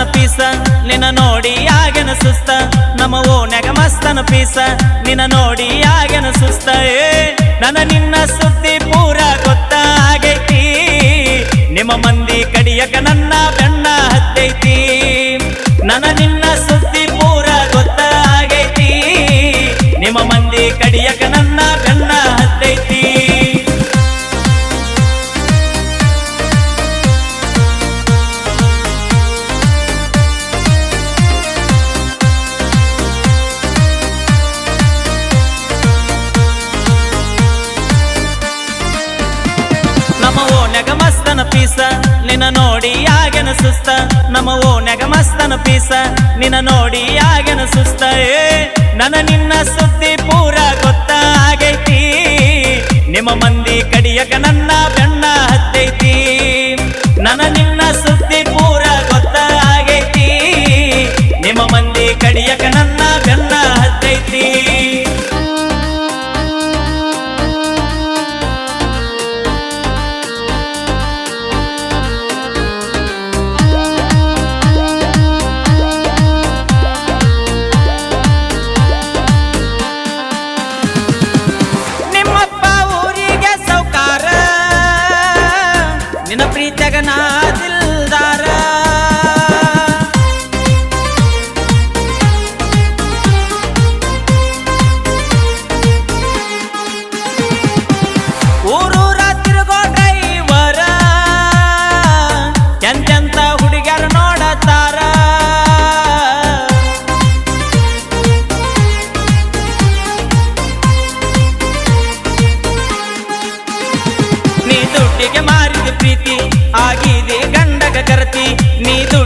Piece, ನಿನ್ನ ನೋಡಿ ಆಗನ ಸುಸ್ತ? ನಮ್ಮ ಓನ್ಯಾಗ ಮಸ್ತನ ಪೀಸ, ನಿನ್ನ ನೋಡಿ ಆಗನ ಸುಸ್ತ? ಏ, ನನ್ನ ನಿನ್ನ ಸುದ್ದಿ ಪೂರ ಗೊತ್ತಾಗೈತಿ ನಿಮ್ಮ ಮಂದಿ ಕಡಿಯಕ ನನ್ನ ಬೆಣ್ಣ ಹತ್ತೈತಿ. ನನ್ನ ನಿನ್ನ ಸುದ್ದಿ ಪೂರ ಗೊತ್ತಾಗೈತಿ ನಿಮ್ಮ ಮಂದಿ ಕಡಿಯಕ ನನ್ನ ಪೀಸ. ನಿನ್ನ ನೋಡಿ ಆಗೇನ ಸುಸ್ತ ನಮ್ಮ ಓನ್ಯಾಗ ಮಸ್ತನ ಪೀಸ. ನಿನ್ನ ನೋಡಿ ಆಗೇನ ಸುಸ್ತ ಏ, ನನ್ನ ನಿನ್ನ ಸುದ್ದಿ ಪೂರ ಗೊತ್ತಾಗೈತಿ ನಿಮ್ಮ ಮಂದಿ ಕಡಿಯಕ ನನ್ನ ಬೆಣ್ಣ ನಿನ್ನ ಪ್ರೀತಿಯಾಗ ನಾ mi tú.